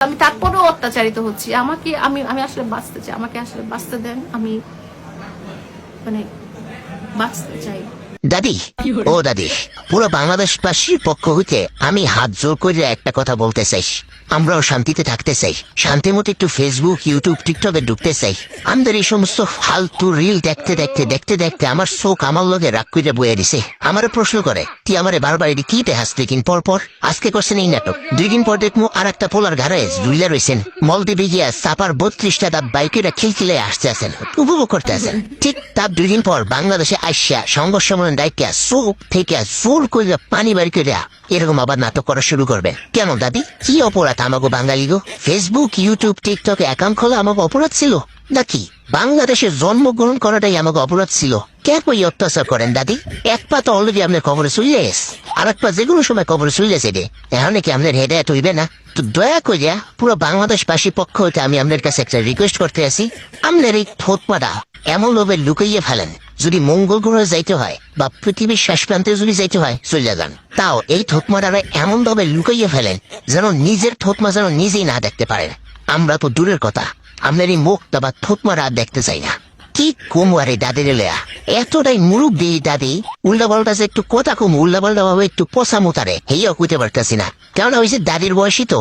আমি তারপরেও অত্যাচারিত হচ্ছি। আমাকে, আমি আমি আসলে বাঁচতে চাই। আমাকে আসলে বাঁচতে দেন। আমি মানে বাঁচতে চাই। দাদি। ও দাদি, পুরো বাংলাদেশবাসীর পক্ষ হইতে আমি হাত জোর করে একটা কথা বলতে চাই। আমরাও শান্তিতে থাকতে চাই। শান্তি মতো একটু ফেসবুক ইউটিউব টিকটকে ঢুকতে চাই। আমাদের এই সমস্ত ফালতু রিল দেখতে দেখতে দেখতে দেখতে আমার চোখ আমার লগে রাগ করে বয়ে দিছে। আমারে প্রশ্ন করে, তুই আমারে বারবার এটি কি দেখাস দুই দিন পর পর, আজকে করছেন এই নাটক। দুই দিন পর দেখব আর একটা পোলার ঘরে জুইলা রয়েছেন মলদ্বীপে গিয়া চাপার বত্রিশটা দাব বাইকেরা খিলখিলে আসতে আছেন উপভোগ করতে আছেন ঠিক তার দুই দিন পর বাংলাদেশে আসিয়া সংঘর্ষ ডাইকা চোখ থেকে করে পানি বাড়ি করে এরকম আবার নাটক করা শুরু করবে। কেন দাদি? কি অপরাধ আমাকে বাঙালি গো? ফেসবুক ইউটিউব টিকটক অ্যাকাউন্ট খোলা আমাকে অপরাধ ছিল? নাকি বাংলাদেশে জন্মগ্রহণ করাটাই আমাকে অপরাধ ছিল? কে কই অত্যাচার করেন, দাদি? এক পা তো অলরেডি আপনার খবরে চলে এস আর এক পা যে কোনো সময় খবরে চলে রে, এখন কি আপনার হেদায়ত হইবে না? তো দয়া করিয়া পুরো বাংলাদেশবাসী পক্ষ হইতে আমি আপনার কাছে একটা রিকোয়েস্ট করতে আসি। আপনার এই থোতমাটা এমন লোভে লুকাইয়ে ফেলেন, যদি মঙ্গল গ্রহে যাইতে হয় বা পৃথিবীর শেষ প্রান্তে যদি যাইতে হয় চলে যান। তাও এই থোতমাটারা এমন ভাবে লুকাইয়ে ফেলেন যেন নিজের থোতমা যেন নিজেই না দেখতে পারেন। আমরা তো দূরের কথা আপনার এই মুখটা বা থোতমারা আর দেখতে চাই না। কি কম আরে দাদির লেয়া? এতটাই মুরুব দিই দাদি। উল্টা পাল্টা যে একটু কথা কম উল্টা পাল্টা ভাবে একটু পোষা মোতারে হেইও কুইতে পারতেছি না। কেননা হয়েছে দাদির বয়সী তো।